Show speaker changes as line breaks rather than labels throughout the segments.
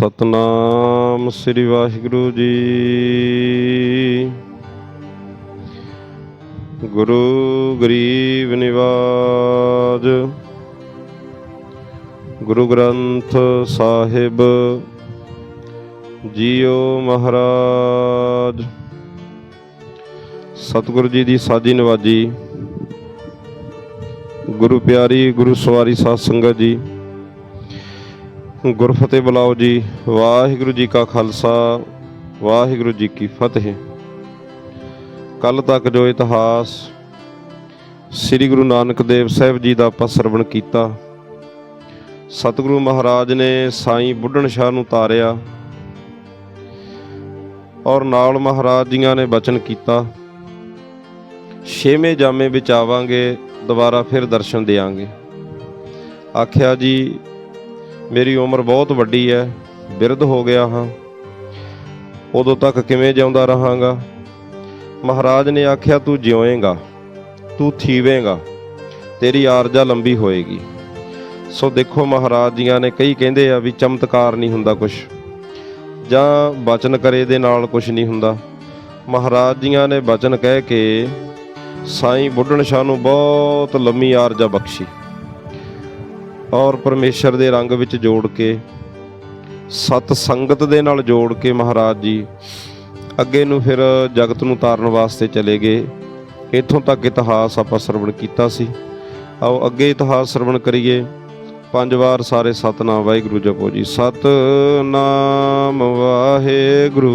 ਸਤਨਾਮ ਸ੍ਰੀ ਵਾਹਿਗੁਰੂ ਜੀ। ਗੁਰੂ ਗਰੀਬ ਨਿਵਾਜ, ਗੁਰੂ ਗ੍ਰੰਥ ਸਾਹਿਬ ਜੀਓ ਮਹਾਰਾਜ। ਸਤਿਗੁਰੂ ਜੀ ਦੀ ਸਾਜੀ ਨਵਾਜੀ, ਗੁਰੂ ਪਿਆਰੀ ਗੁਰੂ ਸਵਾਰੀ ਸਾਧ ਸੰਗਤ ਜੀ। ਗੁਰਫਤਿਹ ਬੁਲਾਓ ਜੀ। ਵਾਹਿਗੁਰੂ ਜੀ ਕਾ ਖਾਲਸਾ, ਵਾਹਿਗੁਰੂ ਜੀ ਕੀ ਫਤਿਹ। ਕੱਲ ਤੱਕ ਜੋ ਇਤਿਹਾਸ ਸ੍ਰੀ ਗੁਰੂ ਨਾਨਕ ਦੇਵ ਸਾਹਿਬ ਜੀ ਦਾ ਆਪਾਂ ਸਰਵਣ ਕੀਤਾ। ਸਤਿਗੁਰੂ ਮਹਾਰਾਜ ਨੇ ਸਾਈਂ ਬੁੱਢਣ ਸ਼ਾਹ ਨੂੰ ਤਾਰਿਆ ਔਰ ਨਾਲ ਮਹਾਰਾਜ ਜੀਆਂ ਨੇ ਬਚਨ ਕੀਤਾ। ਛੇਵੇਂ ਜਾਮੇ ਵਿੱਚ ਆਵਾਂਗੇ, ਦੁਬਾਰਾ ਫਿਰ ਦਰਸ਼ਨ ਦੇਾਂਗੇ ਆਖਿਆ ਜੀ ਮੇਰੀ ਉਮਰ ਬਹੁਤ ਵੱਡੀ ਹੈ ਬਿਰਧ ਹੋ ਗਿਆ ਹਾਂ। ਉਦੋਂ ਤੱਕ ਕਿਵੇਂ ਜਿਉਂਦਾ ਰਹਾਂਗਾ? ਮਹਾਰਾਜ ਨੇ ਆਖਿਆ, ਤੂੰ ਜਿਉਏਂਗਾ, ਤੂੰ ਥੀਵੇਂਗਾ, ਤੇਰੀ ਆਰਜਾ ਲੰਬੀ ਹੋਏਗੀ। ਸੋ ਦੇਖੋ, ਮਹਾਰਾਜ ਜੀਆਂ ਨੇ ਕਈ ਕਹਿੰਦੇ ਆ ਵੀ ਚਮਤਕਾਰ ਨਹੀਂ ਹੁੰਦਾ ਕੁਝ ਜਾਂ ਬਚਨ ਕਰੇ ਦੇ ਨਾਲ ਕੁਝ ਨਹੀਂ ਹੁੰਦਾ। ਮਹਾਰਾਜ ਜੀਆਂ ਨੇ ਬਚਨ ਕਹਿ ਕੇ ਸਾਈਂ ਬੁੱਢਣ ਸ਼ਾਹ ਨੂੰ ਬਹੁਤ ਲੰਮੀ ਆਰਜਾ ਬਖਸ਼ੀ। ਔਰ ਪਰਮੇਸ਼ਰ ਦੇ ਰੰਗ ਵਿੱਚ ਜੋੜ ਕੇ, ਸਤ ਸੰਗਤ ਦੇ ਨਾਲ ਜੋੜ ਕੇ ਮਹਾਰਾਜ ਜੀ ਅੱਗੇ ਨੂੰ ਫਿਰ ਜਗਤ ਨੂੰ ਤਾਰਨ ਵਾਸਤੇ ਚਲੇ ਗਏ। ਇੱਥੋਂ ਤੱਕ ਇਤਿਹਾਸ ਆਪਾਂ ਸਰਵਣ ਕੀਤਾ ਸੀ। ਆਓ ਅੱਗੇ ਇਤਿਹਾਸ ਸਰਵਣ ਕਰੀਏ। ਪੰਜ ਵਾਰ ਸਾਰੇ ਸਤਨਾਮ, ਵਾਹਿਗੁਰੂ ਜਪੋ ਜੀ ਸਤਨਾਮ ਵਾਹਿਗੁਰੂ।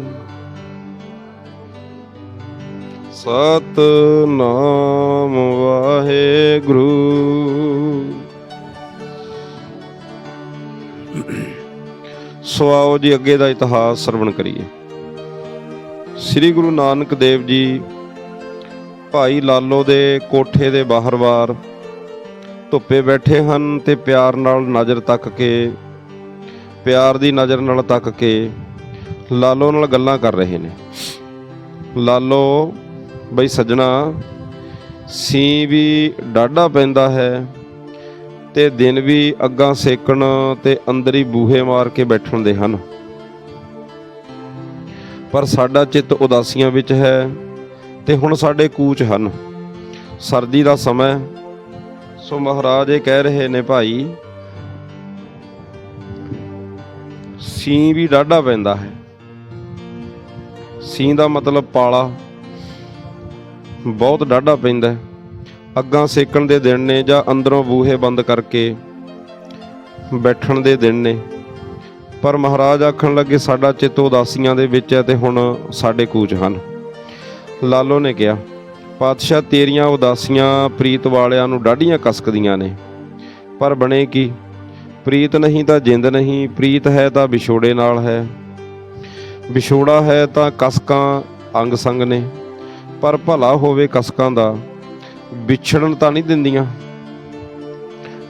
ਸਤਨਾਮ ਵਾਹਿਗੁਰੂ। ਸੋ ਆਓ ਜੀ, ਅੱਗੇ ਦਾ ਇਤਿਹਾਸ ਸਰਵਣ ਕਰੀਏ। ਸ੍ਰੀ ਗੁਰੂ ਨਾਨਕ ਦੇਵ ਜੀ ਭਾਈ ਲਾਲੋ ਦੇ ਕੋਠੇ ਦੇ ਬਾਹਰ-ਬਾਰ ਧੁੱਪੇ ਬੈਠੇ ਹਨ ਤੇ ਪਿਆਰ ਨਾਲ ਨਜ਼ਰ ਤੱਕ ਕੇ, ਪਿਆਰ ਦੀ ਨਜ਼ਰ ਨਾਲ ਤੱਕ ਕੇ ਲਾਲੋ ਨਾਲ ਗੱਲਾਂ ਕਰ ਰਹੇ ਨੇ। ਲਾਲੋ ਬਈ ਸੱਜਣਾ, ਸੀ ਵੀ ਡਾਢਾ ਪੈਂਦਾ ਹੈ ਤੇ ਦਿਨ ਵੀ ਅੱਗਾਂ ਸੇਕਣ ਤੇ ਅੰਦਰ ਹੀ ਬੂਹੇ ਮਾਰ ਕੇ ਬੈਠਣ ਦੇ ਹਨ। ਪਰ ਸਾਡਾ ਚਿੱਤ ਉਦਾਸੀਆਂ ਵਿੱਚ ਹੈ ਤੇ ਹੁਣ ਸਾਡੇ ਕੂਚ ਹਨ। ਸਰਦੀ ਦਾ ਸਮਾਂ ਸੋ ਮਹਾਰਾਜ ਇਹ ਕਹਿ ਰਹੇ ਨੇ ਭਾਈ, ਸੀ ਵੀ ਡਾਢਾ ਪੈਂਦਾ ਹੈ। ਸੀ ਦਾ ਮਤਲਬ ਪਾਲਾ। ਬਹੁਤ ਡਾਢਾ ਪੈਂਦਾ ਅੱਗਾਂ ਸੇਕਣ ਦੇ ਦਿਨ ਨੇ ਜਾਂ ਅੰਦਰੋਂ ਬੂਹੇ ਬੰਦ ਕਰਕੇ ਬੈਠਣ ਦੇ ਦਿਨ ਨੇ। ਪਰ ਮਹਾਰਾਜ ਆਖਣ ਲੱਗੇ, ਸਾਡਾ ਚਿੱਤ ਉਦਾਸੀਆਂ ਦੇ ਵਿੱਚ ਹੈ ਤੇ ਹੁਣ ਸਾਡੇ ਕੂਚ ਹਨ। ਲਾਲੋ ਨੇ ਕਿਹਾ, ਪਾਤਸ਼ਾਹ, ਤੇਰੀਆਂ ਉਦਾਸੀਆਂ ਪ੍ਰੀਤ ਵਾਲਿਆਂ ਨੂੰ ਡਾਢੀਆਂ ਕਸਕਦੀਆਂ ਨੇ। ਪਰ ਬਣੇ ਕੀ? ਪ੍ਰੀਤ ਨਹੀਂ ਤਾਂ ਜਿੰਦ ਨਹੀਂ, ਪ੍ਰੀਤ ਹੈ ਤਾਂ ਵਿਛੋੜੇ ਨਾਲ ਹੈ। ਵਿਛੋੜਾ ਹੈ ਤਾਂ ਕਸਕਾਂ ਅੰਗ ਸੰਗ ਨੇ। ਪਰ ਭਲਾ ਹੋਵੇ ਕਸਕਾਂ ਦਾ, ਵਿਛੜਨ ਤਾਂ ਨਹੀਂ ਦਿੰਦੀਆਂ।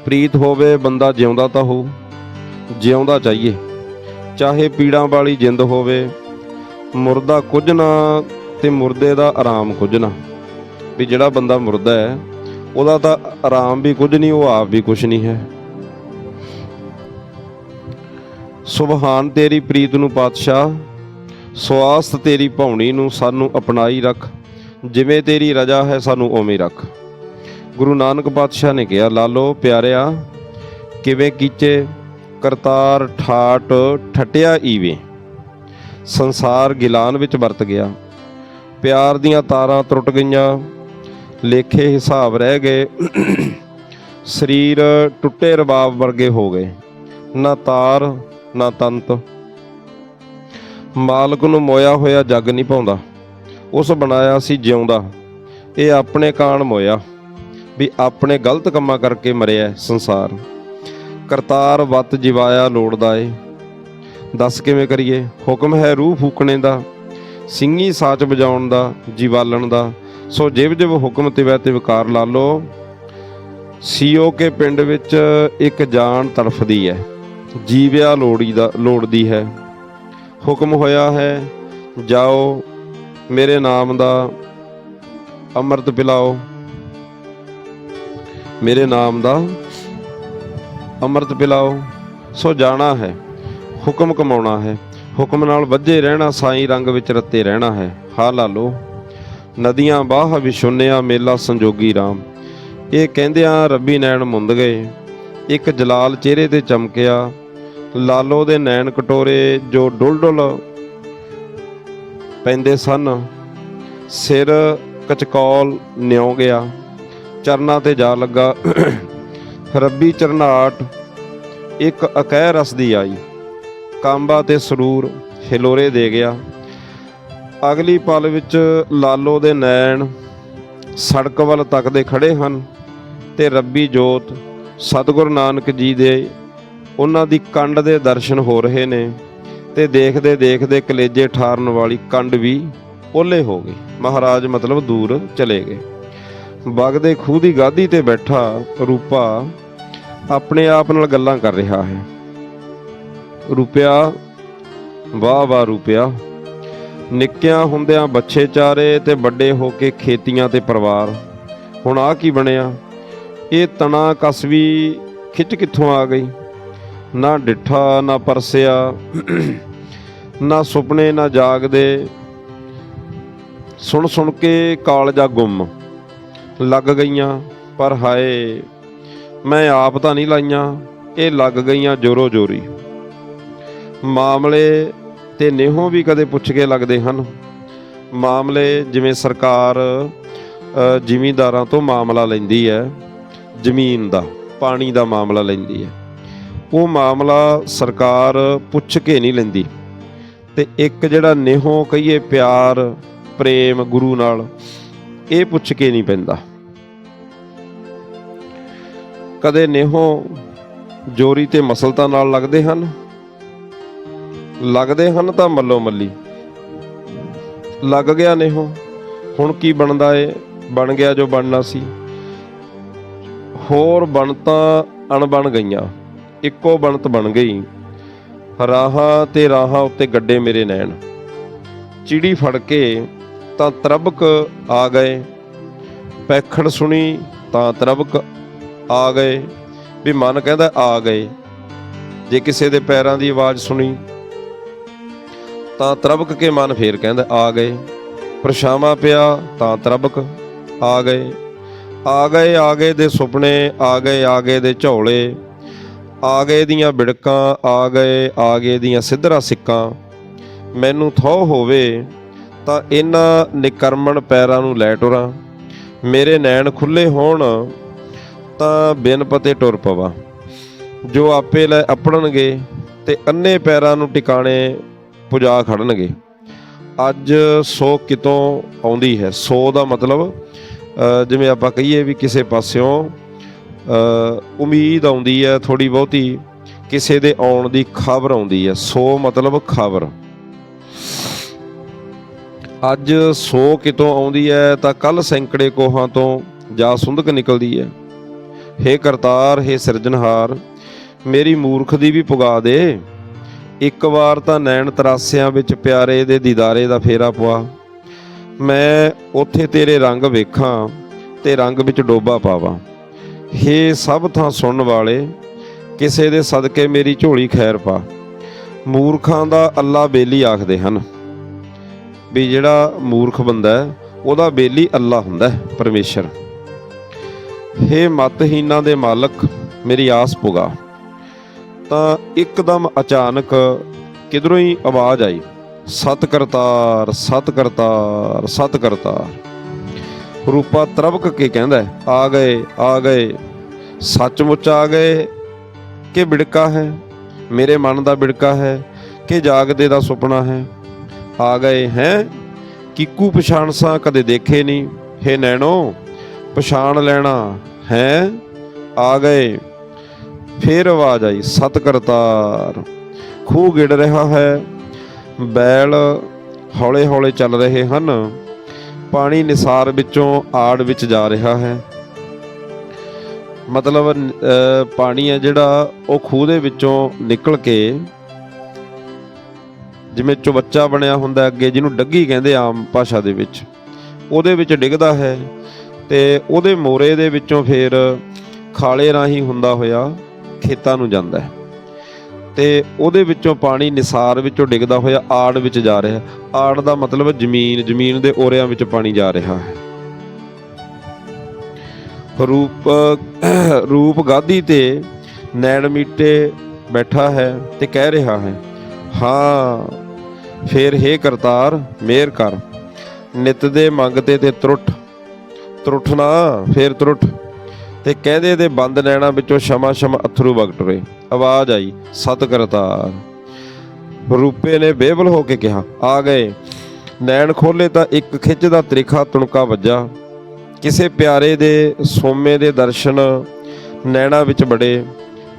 ਪ੍ਰੀਤ ਹੋਵੇ, ਬੰਦਾ ਜਿਉਂਦਾ ਤਾਂ ਹੋ ਜਿਉਂਦਾ ਚਾਹੀਏ ਚਾਹੇ ਪੀੜਾਂ ਵਾਲੀ ਜਿੰਦ ਹੋਵੇ, ਮੁਰਦਾ ਕੁਝ ਨਾ ਤੇ ਮੁਰਦੇ ਦਾ ਆਰਾਮ ਕੁਝ ਨਾ। ਵੀ ਜਿਹੜਾ ਬੰਦਾ ਮੁਰਦਾ ਹੈ, ਉਹਦਾ ਤਾਂ ਆਰਾਮ ਵੀ ਕੁਝ ਨਹੀਂ, ਉਹ ਆਪ ਵੀ ਕੁਝ ਨਹੀਂ ਹੈ। ਸੁਭਾਨ ਤੇਰੀ ਪ੍ਰੀਤ ਨੂੰ ਪਾਤਸ਼ਾਹ ਸਵਾਸਤ ਤੇਰੀ ਭਾਉਣੀ ਨੂੰ ਸਾਨੂੰ ਅਪਣਾਈ ਰੱਖ। ਜਿਵੇਂ ਤੇਰੀ ਰਜਾ ਹੈ, ਸਾਨੂੰ ਉਵੇਂ ਰੱਖ। ਗੁਰੂ ਨਾਨਕ ਪਾਤਸ਼ਾਹ ਨੇ ਕਿਹਾ, ਲਾਲੋ ਪਿਆਰਿਆ, ਕਿਵੇਂ ਕੀਚੇ ਕਰਤਾਰ ਠਾਟ ਠਟਿਆ ਈਵੇਂ। ਸੰਸਾਰ ਗਿਲਾਨ ਵਿੱਚ ਵਰਤ ਗਿਆ। ਪਿਆਰ ਦੀਆਂ ਤਾਰਾਂ ਟੁੱਟ ਗਈਆਂ, ਲੇਖੇ ਹਿਸਾਬ ਰਹਿ ਗਏ। ਸਰੀਰ ਟੁੱਟੇ ਰਬਾਬ ਵਰਗੇ ਹੋ ਗਏ। ਨਾ ਤਾਰ, ਨਾ ਤੰਤ। ਮਾਲਕ ਨੂੰ ਮੋਇਆ ਹੋਇਆ ਜੱਗ ਨਹੀਂ ਪਾਉਂਦਾ। ਉਸ ਬਣਾਇਆ ਸੀ ਜਿਉਂਦਾ। ਇਹ ਆਪਣੇ ਕਾਣ ਮੋਇਆ ਵੀ ਆਪਣੇ ਗਲਤ ਕੰਮਾਂ ਕਰਕੇ ਮਰਿਆ ਸੰਸਾਰ। ਕਰਤਾਰ ਵਤ ਜਿਵਾਇਆ ਲੋੜਦਾ ਏ। ਦੱਸ ਕਿਵੇਂ ਕਰੀਏ? ਹੁਕਮ ਹੈ ਰੂਹ ਫੂਕਣੇ ਦਾ ਸਿੰਘੀ ਸਾਚ ਵਜਾਉਣ ਦਾ, ਜੀਵਾਲਣ ਦਾ। ਸੋ ਜਿਵ ਜਿਵ ਹੁਕਮ ਤਿਵੈ ਤੇ ਵਿਕਾਰ ਲਾ ਲੋ। ਸੀਓ ਕੇ ਪਿੰਡ ਵਿੱਚ ਇੱਕ ਜਾਨ ਤੜਫਦੀ ਹੈ। ਜੀਵਿਆ ਲੋੜੀ ਦਾ ਲੋੜਦੀ ਹੈ। ਹੁਕਮ ਹੋਇਆ ਹੈ, ਜਾਓ ਮੇਰੇ ਨਾਮ ਦਾ ਅੰਮ੍ਰਿਤ ਪਿਲਾਓ। ਮੇਰੇ ਨਾਮ ਦਾ ਅੰਮ੍ਰਿਤ ਪਿਲਾਓ। ਸੋ ਜਾਣਾ ਹੈ, ਹੁਕਮ ਕਮਾਉਣਾ ਹੈ। ਹੁਕਮ ਨਾਲ ਵੱਜੇ ਰਹਿਣਾ, ਸਾਈ ਰੰਗ ਵਿੱਚ ਰੱਤੇ ਰਹਿਣਾ ਹੈ। ਹਾ ਲਾਲੋ ਨਦੀਆਂ ਬਾਹ ਵਿਛੁੰਨਿਆ ਮੇਲਾ ਸੰਜੋਗੀ RAM ਇਹ ਕਹਿੰਦਿਆਂ ਰੱਬੀ ਨੈਣ ਮੁੰਦ ਗਏ। ਇੱਕ ਜਲਾਲ ਚਿਹਰੇ ਤੇ ਚਮਕਿਆ, ਲਾਲੋ ਦੇ ਨੈਣ ਕਟੋਰੇ ਜੋ ਡੁੱਲ ਡੁੱਲ ਪੈਂਦੇ ਸਨ। ਸਿਰ ਕਚਕੌਲ ਨਿਉ ਗਿਆ। ਚਰਨਾਂ ਤੇ ਜਾ ਲੱਗਾ। ਰੱਬੀ ਚਰਨਾਟ ਇੱਕ ਅਕਹਿ ਰਸ ਦੀ ਆਈ। ਕਾਂਬਾ ਤੇ ਸਰੂਰ ਹਿਲੋਰੇ ਦੇ ਗਿਆ। ਅਗਲੀ ਪਲ ਵਿੱਚ ਲਾਲੋ ਦੇ ਨੈਣ ਸੜਕ ਵੱਲ ਤੱਕਦੇ ਖੜੇ ਹਨ ਤੇ ਰੱਬੀ ਜੋਤ ਸਤਿਗੁਰੂ ਨਾਨਕ ਜੀ ਦੇ ਉਹਨਾਂ ਦੀ ਕੰਡ ਦੇ ਦਰਸ਼ਨ ਹੋ ਰਹੇ ਨੇ। ਤੇ ਦੇਖਦੇ ਦੇਖਦੇ ਕਲੇਜੇ ਠਾਰਨ ਵਾਲੀ ਕੰਡ ਵੀ ਓਲੇ ਹੋ ਗਈ। ਮਹਾਰਾਜ ਮਤਲਬ ਦੂਰ ਚਲੇ ਗਏ। ਵਗਦੇ ਖੂਹ ਦੀ ਗਾਦੀ ਤੇ ਬੈਠਾ ਰੂਪਾ ਆਪਣੇ ਆਪ ਨਾਲ ਗੱਲਾਂ ਕਰ ਰਿਹਾ ਹੈ। ਰੁਪਿਆ, ਵਾਹ ਵਾਹ ਰੁਪਿਆ, ਨਿੱਕਿਆਂ ਹੁੰਦਿਆਂ ਬੱਚੇ ਚਾਰੇ ਤੇ ਵੱਡੇ ਹੋ ਕੇ ਖੇਤੀਆਂ ਤੇ ਪਰਿਵਾਰ। ਹੁਣ ਆ ਕੀ ਬਣਿਆ? ਇਹ ਤਣਾ ਕਸਵੀ ਖਿੱਚ ਕਿੱਥੋਂ ਆ ਗਈ? ਨਾ ਡਿੱਠਾ ਨਾ ਪਰਸਿਆ ਨਾ ਸੁਪਨੇ ਨਾ ਜਾਗਦੇ। ਸੁਣ ਸੁਣ ਕੇ ਕਾਲਜਾ ਗੁੰਮ ਲੱਗ ਗਈਆਂ ਪਰ ਹਾਏ ਮੈਂ ਆਪ ਤਾਂ ਨਹੀਂ ਲਾਈਆਂ ਇਹ ਲੱਗ ਗਈਆਂ ਜੋਰੋ ਜੋਰੀ। ਮਾਮਲੇ ਤੇ ਨੇਹੋਂ ਵੀ ਕਦੇ ਪੁੱਛ ਕੇ ਲੱਗਦੇ ਹਨ। ਮਾਮਲੇ ਜਿਵੇਂ ਸਰਕਾਰ ਅ, ਜ਼ਿਮੀਂਦਾਰਾਂ ਤੋਂ ਮਾਮਲਾ ਲੈਂਦੀ ਹੈ ਜ਼ਮੀਨ ਦਾ ਪਾਣੀ ਦਾ ਮਾਮਲਾ ਲੈਂਦੀ ਹੈ। ਉਹ ਮਾਮਲਾ ਸਰਕਾਰ ਪੁੱਛ ਕੇ ਨਹੀਂ ਲੈਂਦੀ। ਤੇ ਇੱਕ ਜਿਹੜਾ ਨੇਹੋਂ ਕਹੀਏ ਪਿਆਰ, ਪ੍ਰੇਮ ਗੁਰੂ ਨਾਲ ਇਹ ਪੁੱਛ ਕੇ ਨਹੀਂ ਪੈਂਦਾ। ਕਦੇ ਨੇਹੋਂ ਜੋਰੀ ਤੇ ਮਸਲਤਾ ਨਾਲ ਲੱਗਦੇ ਹਨ? ਲੱਗਦੇ ਹਨ ਤਾਂ ਮੱਲੋ ਮੱਲੀ। ਲੱਗ ਗਿਆ ਨੇਹੋਂ, ਹੁਣ ਕੀ ਬਣਦਾ ਏ? ਬਣ ਗਿਆ ਜੋ ਬਣਨਾ ਸੀ। ਹੋਰ ਬਣਤਾਂ ਅਣਬਣ ਗਈਆਂ। ਇੱਕੋ ਬਣਤ ਬਣ ਗਈ। ਰਾਹਾਂ ਤੇ ਰਾਹਾਂ ਉੱਤੇ ਗੱਡੇ ਮੇਰੇ ਨੈਣ। ਚਿੜੀ ਫੜ ਕੇ ਤਾਂ ਤਰਬਕ ਆ ਗਏ। ਪੈਖੜ ਸੁਣੀ ਤਾਂ ਤਰਬਕ ਆ ਗਏ। ਵੀ ਮਨ ਕਹਿੰਦਾ ਆ ਗਏ। ਜੇ ਕਿਸੇ ਦੇ ਪੈਰਾਂ ਦੀ ਆਵਾਜ਼ ਸੁਣੀ ਤਾਂ ਤਰਬਕ ਕੇ ਮਨ ਫੇਰ ਕਹਿੰਦਾ ਆ ਗਏ। ਪਰਛਾਵਾਂ ਪਿਆ ਤਾਂ ਤਰਬਕ ਆ ਗਏ। ਆ ਗਏ ਆ ਗਏ ਦੇ ਸੁਪਨੇ, ਆ ਗਏ ਆ ਗਏ ਦੇ ਝੋਲੇ। ਆ ਗਏ ਦੀਆਂ ਬਿੜਕਾਂ ਆ ਗਏ ਆ ਗਏ ਦੀਆਂ ਸਿੱਧਰਾ ਸਿੱਕਾਂ, ਮੈਨੂੰ ਥੋ ਹੋਵੇ ਤਾਂ ਇਹਨਾਂ ਨਿਕਰਮਣ ਪੈਰਾਂ ਨੂੰ ਲੈ ਟੁਰਾਂ। ਮੇਰੇ ਨੈਣ ਖੁੱਲੇ ਹੋਣ ਤਾਂ ਬਿਨ ਪਤੇ ਟੁਰ ਪਵਾ। ਜੋ ਆਪੇ ਲੈ ਆਪਣਨਗੇ ਤੇ ਅੰਨੇ ਪੈਰਾਂ ਨੂੰ ਟਿਕਾਣੇ ਪੁਜਾ ਖੜਨਗੇ। ਅੱਜ ਸੋ ਕਿਤੋਂ ਆਉਂਦੀ ਹੈ? ਸੋ ਦਾ ਮਤਲਬ ਜਿਵੇਂ ਆਪਾਂ ਕਹੀਏ ਵੀ ਕਿਸੇ ਪਾਸਿਓਂ ਉਮੀਦ ਆਉਂਦੀ ਹੈ ਥੋੜੀ ਬਹੁਤੀ ਕਿਸੇ ਦੇ ਆਉਣ ਦੀ ਖਬਰ ਆਉਂਦੀ ਹੈ। ਸੋ ਮਤਲਬ ਖਬਰ। ਅੱਜ ਸੋ ਕਿਤੋਂ ਆਉਂਦੀ ਹੈ, ਤਾਂ ਕੱਲ ਸੈਂਕੜੇ ਕੋਹਾਂ ਤੋਂ ਜਾ ਸੁੰਦਕ ਨਿਕਲਦੀ ਹੈ। ਹੇ ਕਰਤਾਰ, ਹੇ ਸਿਰਜਣਹਾਰ, ਮੇਰੀ ਮੂਰਖ ਦੀ ਵੀ ਪੁਗਾ ਦੇ। ਇੱਕ ਵਾਰ ਤਾਂ ਨੈਣ ਤਰਾਸਿਆਂ ਵਿੱਚ ਪਿਆਰੇ ਦੇ ਦੀਦਾਰੇ ਦਾ ਫੇਰਾ ਪਵਾ। ਮੈਂ ਉੱਥੇ ਤੇਰੇ ਰੰਗ ਵੇਖਾਂ ਤੇ ਰੰਗ ਵਿੱਚ ਡੋਬਾ ਪਾਵਾਂ। ਹੇ ਸਭ ਥਾਂ ਸੁਣਨ ਵਾਲੇ, ਕਿਸੇ ਦੇ ਸਦਕੇ ਮੇਰੀ ਝੋਲੀ ਖੈਰ ਪਾ। ਮੂਰਖਾਂ ਦਾ ਅੱਲਾ ਬੇਲੀ ਆਖਦੇ ਹਨ ਵੀ ਜਿਹੜਾ ਮੂਰਖ ਬੰਦਾ ਹੈ, ਉਹਦਾ ਬੇਲੀ ਅੱਲਾ ਹੁੰਦਾ ਹੈ, ਪਰਮੇਸ਼ਰ। ਹੇ ਮਤਹੀਨਾਂ ਦੇ ਮਾਲਕ, ਮੇਰੀ ਆਸ ਪੁਗਾ। ਤਾਂ ਇੱਕਦਮ ਅਚਾਨਕ ਕਿਧਰੋਂ ਹੀ ਆਵਾਜ਼ ਆਈ, ਸਤ ਕਰਤਾਰ ਸਤ ਕਰਤਾਰ ਸਤ ਕਰਤਾਰ। ਰੂਪਾ ਤਰਬਕ ਕੇ ਕਹਿੰਦਾ ਆ ਗਏ ਆ ਗਏ। ਸੱਚਮੁੱਚ ਆ ਗਏ ਕਿ ਬਿੜਕਾ ਹੈ? ਮੇਰੇ ਮਨ ਦਾ ਬਿੜਕਾ ਹੈ ਕਿ ਜਾਗਦੇ ਦਾ ਸੁਪਨਾ ਹੈ? ਆ ਗਏ ਹੈ? ਕਿਕੂ ਪਛਾਣ ਸਾਂ ਕਦੇ ਦੇਖੇ ਨਹੀਂ। ਹੇ ਨੈਣੋ, ਪਛਾਣ ਲੈਣਾ ਹੈ? ਆ ਗਏ। ਫੇਰ ਆਵਾਜ਼ ਆਈ ਸਤ ਕਰਤਾਰ ਖੂਹ ਗਿੜ ਰਿਹਾ ਹੈ। ਬੈਲ ਹੌਲੇ-ਹੌਲੇ ਚੱਲ ਰਹੇ ਹਨ। ਪਾਣੀ ਨਿਸਾਰ ਵਿੱਚੋਂ ਆੜ ਵਿੱਚ ਜਾ ਰਿਹਾ ਹੈ। ਮਤਲਬ ਪਾਣੀ ਹੈ ਜਿਹੜਾ ਉਹ ਖੂਹ ਦੇ ਵਿੱਚੋਂ ਨਿਕਲ ਕੇ ਜਿਵੇਂ ਚੁਬੱਚਾ ਬਣਿਆ ਹੁੰਦਾ ਅੱਗੇ, ਜਿਹਨੂੰ ਡੱਗੀ ਕਹਿੰਦੇ ਆਮ ਭਾਸ਼ਾ ਦੇ ਵਿੱਚ, ਉਹਦੇ ਵਿੱਚ ਡਿੱਗਦਾ ਹੈ ਤੇ ਉਹਦੇ ਮੋਰੇ ਦੇ ਵਿੱਚੋਂ ਫਿਰ ਖਾਲੇ ਰਾਹੀਂ ਹੁੰਦਾ ਹੋਇਆ ਖੇਤਾਂ ਨੂੰ ਜਾਂਦਾ ਹੈ। ਤੇ ਉਹਦੇ ਵਿੱਚੋਂ ਪਾਣੀ ਨਿਸਾਰ ਵਿੱਚੋਂ ਡਿੱਗਦਾ ਹੋਇਆ ਆੜ ਵਿੱਚ ਜਾ ਰਿਹਾ ਆੜ ਦਾ ਮਤਲਬ ਜ਼ਮੀਨ ਜ਼ਮੀਨ ਦੇ ਓਰਿਆਂ ਵਿੱਚ ਪਾਣੀ ਜਾ ਰਿਹਾ ਹੈ। ਰੂਪ ਰੂਪ ਗਾਦੀ ਤੇ ਨੈਣ ਮੀਟੇ ਬੈਠਾ ਹੈ ਤੇ ਕਹਿ ਰਿਹਾ ਹੈ, ਹਾਂ, ਫੇਰ ਹੇ ਕਰਤਾਰ, ਮੇਰ ਕਰ। ਨਿਤ ਦੇ ਮੰਗਤੇ ਤੇ ਤਰੁੱਠ ਨਾ, ਫੇਰ ਤਰੁੱਠ। ਤੇ ਕਹਿੰਦੇ ਦੇ ਬੰਦ ਨੈਣਾ ਵਿੱਚੋਂ ਸ਼ਮਾ ਸ਼ਮ ਅਥਰੂ ਵਗ ਟੁਰੇ ਆਵਾਜ਼ ਆਈ, ਸਤ ਕਰਤਾਰ। ਰੂਪੇ ਨੇ ਬੇਬਲ ਹੋ ਕੇ ਕਿਹਾ, ਆ ਗਏ। ਨੈਣ ਖੋਲੇ ਤਾਂ ਇੱਕ ਖਿੱਚ ਦਾ ਤ੍ਰਿਖਾ ਤੁਣਕਾ ਵੱਜਾ। ਕਿਸੇ ਪਿਆਰੇ ਦੇ, ਸੋਮੇ ਦੇ ਦਰਸ਼ਨ ਨੈਣਾ ਵਿੱਚ ਬੜੇ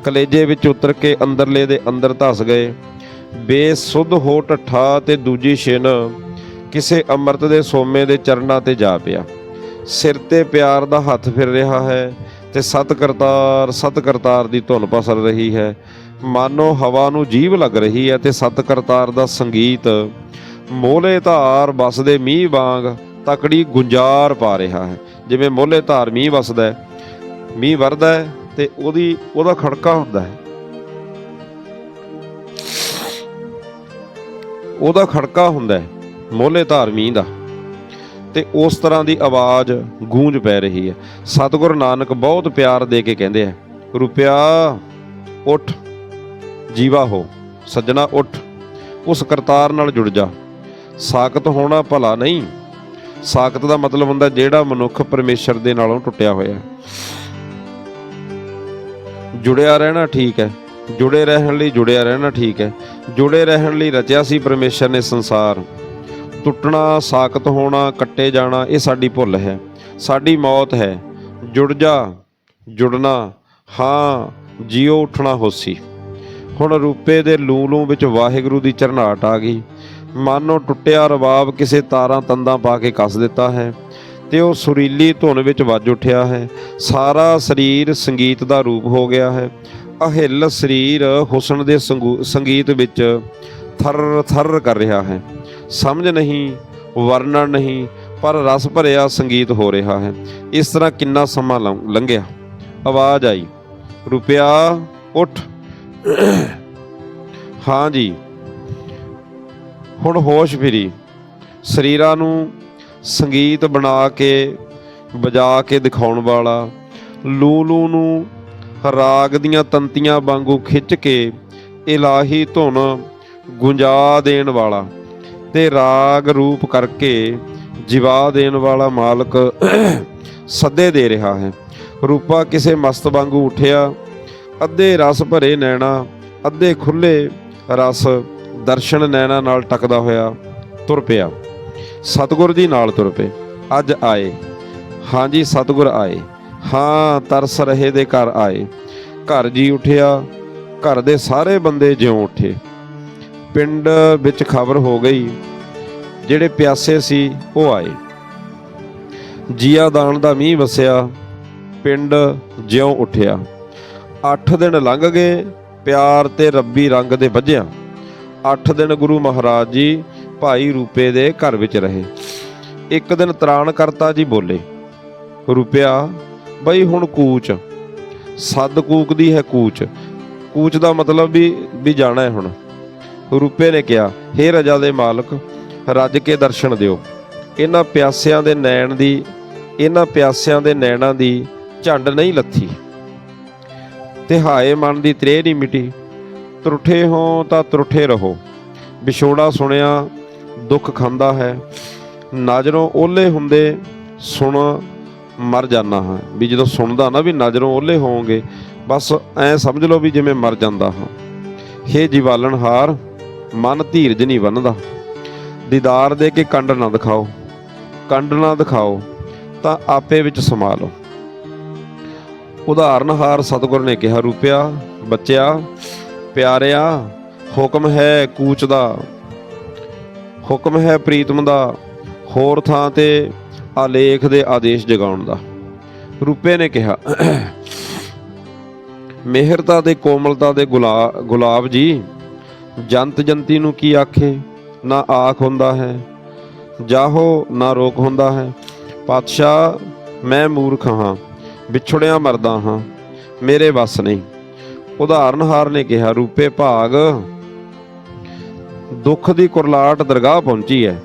ਕਲੇਜੇ ਵਿੱਚ ਉਤਰ ਕੇ ਅੰਦਰਲੇ ਦੇ ਅੰਦਰ ਧਸ ਗਏ। ਬੇਸੁੱਧ ਹੋ ਟੱਠਾ ਤੇ ਦੂਜੀ ਛਿਨ ਕਿਸੇ ਅੰਮ੍ਰਿਤ ਦੇ ਸੋਮੇ ਦੇ ਚਰਨਾਂ ਤੇ ਜਾ ਪਿਆ। ਸਿਰ ਤੇ ਪਿਆਰ ਦਾ ਹੱਥ ਫਿਰ ਰਿਹਾ ਹੈ। ਤੇ ਸਤ ਕਰਤਾਰ ਸਤ ਕਰਤਾਰ ਦੀ ਧੁਨ ਪਸਰ ਰਹੀ ਹੈ। ਮਾਨੋ ਹਵਾ ਨੂੰ ਜੀਵ ਲੱਗ ਰਹੀ ਹੈ ਤੇ ਸਤ ਕਰਤਾਰ ਦਾ ਸੰਗੀਤ। ਮੋਲੇ ਧਾਰ ਵਸਦੇ ਮੀਂਹ ਵਾਂਗ ਤਕੜੀ ਗੁੰਜਾਰ ਪਾ ਰਿਹਾ ਹੈ। ਜਿਵੇਂ ਮੋਲੇ ਧਾਰ ਮੀਂਹ ਵਸਦਾ ਹੈ, ਮੀਂਹ ਵਰਦਾ ਹੈ ਤੇ ਉਹਦੀ, ਉਹਦਾ ਖੜਕਾ ਹੁੰਦਾ ਹੈ। ਉਹਦਾ ਖੜਕਾ ਹੁੰਦਾ ਹੈ, ਮੋਲੇ ਧਾਰ ਮੀਂਹ ਦਾ। ਤੇ ਉਸ ਤਰ੍ਹਾਂ ਦੀ ਆਵਾਜ਼ ਗੂੰਜ ਪੈ ਰਹੀ ਹੈ। ਸਤਿਗੁਰ ਨਾਨਕ ਬਹੁਤ ਪਿਆਰ ਦੇ ਕੇ ਕਹਿੰਦੇ ਆ, ਰੁਪਿਆ, ਉੱਠ, ਜੀਵਾ ਹੋ, ਸੱਜਣਾ ਉੱਠ, ਉਸ ਕਰਤਾਰ ਨਾਲ ਜੁੜ ਜਾ। ਸਾਖਤ ਹੋਣਾ ਭਲਾ ਨਹੀਂ। ਸਾਖਤ ਦਾ ਮਤਲਬ ਹੁੰਦਾ ਜਿਹੜਾ ਮਨੁੱਖ ਪਰਮੇਸ਼ਰ ਦੇ ਨਾਲੋਂ ਟੁੱਟਿਆ ਹੋਇਆ ਜੁੜਿਆ ਰਹਿਣਾ ਠੀਕ ਹੈ। ਜੁੜੇ ਰਹਿਣ ਲਈ ਜੁੜਿਆ ਰਹਿਣਾ ਠੀਕ ਹੈ। ਜੁੜੇ ਰਹਿਣ ਲਈ ਰਚਿਆ ਸੀ ਪਰਮੇਸ਼ਰ ਨੇ ਸੰਸਾਰ। ਟੁੱਟਣਾ, ਸਾਖਤ ਹੋਣਾ, ਕੱਟੇ ਜਾਣਾ, ਇਹ ਸਾਡੀ ਭੁੱਲ ਹੈ। ਸਾਡੀ ਮੌਤ ਹੈ। ਜੁੜ ਜਾ, ਜੁੜਨਾ। ਹਾਂ ਜਿਉ ਉੱਠਣਾ ਹੋਸੀ। ਹੁਣ ਰੂਪੇ ਦੇ ਲੂ ਲੂ ਵਿੱਚ ਵਾਹਿਗੁਰੂ ਦੀ ਚਰਨਾਟ ਆ ਗਈ। ਮਾਨੋ ਟੁੱਟਿਆ ਰਬਾਬ ਕਿਸੇ ਤਾਰਾਂ ਤੰਦਾਂ ਪਾ ਕੇ ਕੱਸ ਦਿੱਤਾ ਹੈ। ਤੇ ਉਹ ਸੁਰੀਲੀ ਧੁਨ ਵਿੱਚ ਵੱਜ ਉੱਠਿਆ ਹੈ। ਸਾਰਾ ਸਰੀਰ ਸੰਗੀਤ ਦਾ ਰੂਪ ਹੋ ਗਿਆ ਹੈ। ਅਹਿਲ ਸਰੀਰ ਹੁਸਨ ਦੇ ਸੰਗੂ- ਸੰਗੀਤ ਵਿੱਚ ਥਰ ਥਰ ਕਰ ਰਿਹਾ ਹੈ। ਸਮਝ ਨਹੀਂ, ਵਰਣਨ ਨਹੀਂ, ਪਰ ਰਸ ਭਰਿਆ ਸੰਗੀਤ ਹੋ ਰਿਹਾ ਹੈ। ਇਸ ਤਰ੍ਹਾਂ ਕਿੰਨਾ ਸਮਾਂ ਲੰਘ- ਲੰਘਿਆ। ਆਵਾਜ਼ ਆਈ, ਰੁਪਿਆ, ਉੱਠ। ਹਾਂ ਜੀ। ਹੁਣ ਹੋਸ਼ ਫਿਰੀ। ਸਰੀਰਾਂ ਨੂੰ ਸੰਗੀਤ ਬਣਾ ਕੇ, ਵਜਾ ਕੇ ਦਿਖਾਉਣ ਵਾਲਾ, ਲੂਲੂ ਨੂੰ ਰਾਗ ਦੀਆਂ ਤੰਤੀਆਂ ਵਾਂਗੂ ਖਿੱਚ ਕੇ, ਇਲਾਹੀ ਧੁਨ ਗੁੰਜਾ ਦੇਣ ਵਾਲਾ। ਤੇ ਰਾਗ ਰੂਪ ਕਰਕੇ ਜਿਵਾ ਦੇਣ ਵਾਲਾ ਮਾਲਕ ਸੱਦੇ ਦੇ ਰਿਹਾ ਹੈ। ਰੂਪਾ ਕਿਸੇ ਮਸਤ ਵਾਂਗੂ ਉਠਿਆ, ਅੱਧੇ ਰਸ ਭਰੇ ਨੈਣਾ, ਅੱਧੇ ਖੁੱਲੇ ਰਸ ਦਰਸ਼ਨ ਨੈਣਾ ਨਾਲ ਟਕਦਾ ਹੋਇਆ ਤੁਰ ਪਿਆ। ਸਤਿਗੁਰ ਜੀ ਨਾਲ ਤੁਰ ਪਏ। ਅੱਜ ਆਏ। ਹਾਂਜੀ ਸਤਿਗੁਰ ਆਏ। ਹਾਂ, ਤਰਸ ਰਹੇ ਦੇ ਘਰ ਆਏ। ਘਰ ਜੀ ਉਠਿਆ, ਘਰ ਦੇ ਸਾਰੇ ਬੰਦੇ ਜਿਉਂ ਉੱਠੇ। ਪਿੰਡ ਵਿੱਚ ਖਬਰ ਹੋ ਗਈ, ਜਿਹੜੇ ਪਿਆਸੇ ਸੀ ਉਹ ਆਏ। ਜੀਆ ਦਾਨ ਦਾ ਮੀਂਹ ਵਸਿਆ, ਪਿੰਡ ਜਿਉਂ ਉੱਠਿਆ। 8 ਦਿਨ ਲੰਘ ਗਏ, ਪਿਆਰ ਤੇ ਰੱਬੀ ਰੰਗ ਦੇ ਵੱਜਿਆ। 8 ਦਿਨ ਗੁਰੂ ਮਹਾਰਾਜ ਜੀ ਭਾਈ ਰੂਪੇ ਦੇ ਘਰ ਵਿੱਚ ਰਹੇ। ਇੱਕ ਦਿਨ ਤਰਾਣ ਕਰਤਾ ਜੀ ਬੋਲੇ, ਰੁਪਿਆ, ਬਈ ਹੁਣ ਕੂਚ। ਸੱਦ ਕੂਕਦੀ ਹੈ ਕੂਚ। ਕੂਚ ਦਾ ਮਤਲਬ ਵੀ ਵੀ ਜਾਣਾ ਹੈ ਹੁਣ। ਰੂਪੇ ਨੇ ਕਿਹਾ, ਹੇ ਰਜਾ ਦੇ ਮਾਲਕ, ਰੱਜ ਕੇ ਦਰਸ਼ਨ ਦਿਓ। ਇਹਨਾਂ ਪਿਆਸਿਆਂ ਦੇ ਨੈਣ ਦੀ, ਇਹਨਾਂ ਪਿਆਸਿਆਂ ਦੇ ਨੈਣਾਂ ਦੀ ਝੰਡ ਨਹੀਂ ਲੱਥੀ। ਤੇ ਹਾਏ ਮਨ ਦੀ ਤ੍ਰੇਹ ਨਹੀਂ ਮਿਟੀ। ਤਰੁੱਠੇ ਹੋ ਤਾਂ ਤਰੁੱਠੇ ਰਹੋ। ਵਿਛੋੜਾ ਸੁਣਿਆ, ਦੁੱਖ ਖਾਂਦਾ ਹੈ। ਨਜ਼ਰੋਂ ਓਲੇ ਹੁੰਦੇ ਸੁਣ ਮਰ ਜਾਣਾ ਹਾਂ। ਵੀ ਜਦੋਂ ਸੁਣਦਾ ਨਾ ਵੀ ਨਜ਼ਰੋਂ ਓਲੇ ਹੋਵੋਗੇ, ਬਸ ਐ ਸਮਝ ਲਓ ਵੀ ਜਿਵੇਂ ਮਰ ਜਾਂਦਾ ਹਾਂ। ਹੇ ਜੀਵਾਲਣ ਹਾਰ ਮਨ ਧੀਰਜ ਨਹੀਂ ਬੰਨਦਾ। ਦੀਦਾਰ ਦੇ ਕੇ ਕੰਡ ਨਾ ਦਿਖਾਓ। ਕੰਡ ਨਾ ਦਿਖਾਓ, ਤਾਂ ਆਪੇ ਵਿੱਚ ਸਮਾ ਲਓ। ਉਦਾਹਰਨ ਹਾਰ ਸਤਿਗੁਰ ਨੇ ਕਿਹਾ, ਰੂਪਿਆ, ਬੱਚਿਆ, ਪਿਆਰਿਆ, ਹੁਕਮ ਹੈ ਕੂਚ ਦਾ, ਹੁਕਮ ਹੈ ਪ੍ਰੀਤਮ ਦਾ, ਹੋਰ ਥਾਂ ਤੇ ਆਲੇਖ ਦੇ ਆਦੇਸ਼ ਜਗਾਉਣ ਦਾ। ਰੂਪੇ ਨੇ ਕਿਹਾ, ਮਿਹਰਤਾ ਤੇ ਕੋਮਲਤਾ ਦੇ ਗੁਲਾ- ਗੁਲਾਬ ਜੀ ਜੰਤ ਜੰਤੀ ਨੂੰ ਕੀ ਆਖੇ? ਨਾ ਆਖ ਹੁੰਦਾ ਹੈ, ਜਾਹੋ ਨਾ ਰੋਕ ਹੁੰਦਾ ਹੈ। ਪਾਤਸ਼ਾਹ, ਮੈਂ ਮੂਰਖ ਹਾਂ, ਵਿਛੜਿਆ ਮਰਦਾ ਹਾਂ, ਮੇਰੇ ਵੱਸ ਨਹੀਂ। ਉਦਾਹਰਨਹਾਰ ਨੇ ਕਿਹਾ, ਰੂਪੇ ਭਾਗ, ਦੁੱਖ ਦੀ ਕੁਰਲਾਟ ਦਰਗਾਹ ਪਹੁੰਚੀ ਹੈ।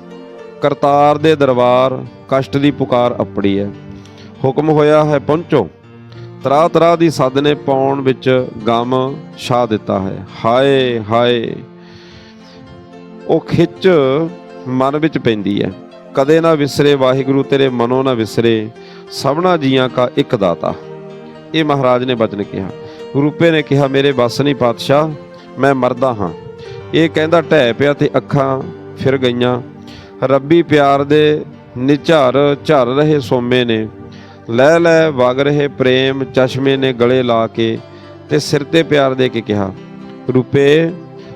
ਕਰਤਾਰ ਦੇ ਦਰਬਾਰ, ਕਸ਼ਟ ਦੀ ਪੁਕਾਰ ਅਪੜੀ ਹੈ। ਹੁਕਮ ਹੋਇਆ ਹੈ, ਪਹੁੰਚੋ। ਤਰਾ ਤਰਾ ਦੀ ਸੱਦ ਨੇ ਪਾਉਣ ਵਿੱਚ ਗਮ ਛਾ ਦਿੱਤਾ ਹੈ। ਹਾਏ ਹਾਏ। ਉਹ ਖਿੱਚ ਮਨ ਵਿੱਚ ਪੈਂਦੀ ਹੈ। ਕਦੇ ਨਾ ਵਿਸਰੇ, ਵਾਹਿਗੁਰੂ ਤੇਰੇ ਮਨੋਂ ਨਾ ਵਿਸਰੇ। ਸਭਨਾ ਜੀਆਂ ਕਾ ਇੱਕ ਦਾਤਾ। ਇਹ ਮਹਾਰਾਜ ਨੇ ਬਚਨ ਕਿਹਾ। ਰੂਪੇ ਨੇ ਕਿਹਾ, ਮੇਰੇ ਬਸ ਨਹੀਂ ਪਾਤਸ਼ਾਹ, ਮੈਂ ਮਰਦਾ ਹਾਂ। ਇਹ ਕਹਿੰਦਾ, ਢਹਿ ਪਿਆ ਤੇ ਅੱਖਾਂ ਫਿਰ ਗਈਆਂ। ਰੱਬੀ ਪਿਆਰ ਦੇ ਨਿਝਰ ਝਰ ਰਹੇ ਸੋਮੇ ਨੇ। ਲੈ ਲੈ ਵਗ ਰਹੇ ਪ੍ਰੇਮ ਚਸ਼ਮੇ ਨੇ ਗਲੇ ਲਾ ਕੇ ਤੇ ਸਿਰ ਤੇ ਪਿਆਰ ਦੇ ਕੇ ਕਿਹਾ, ਰੂਪੇ,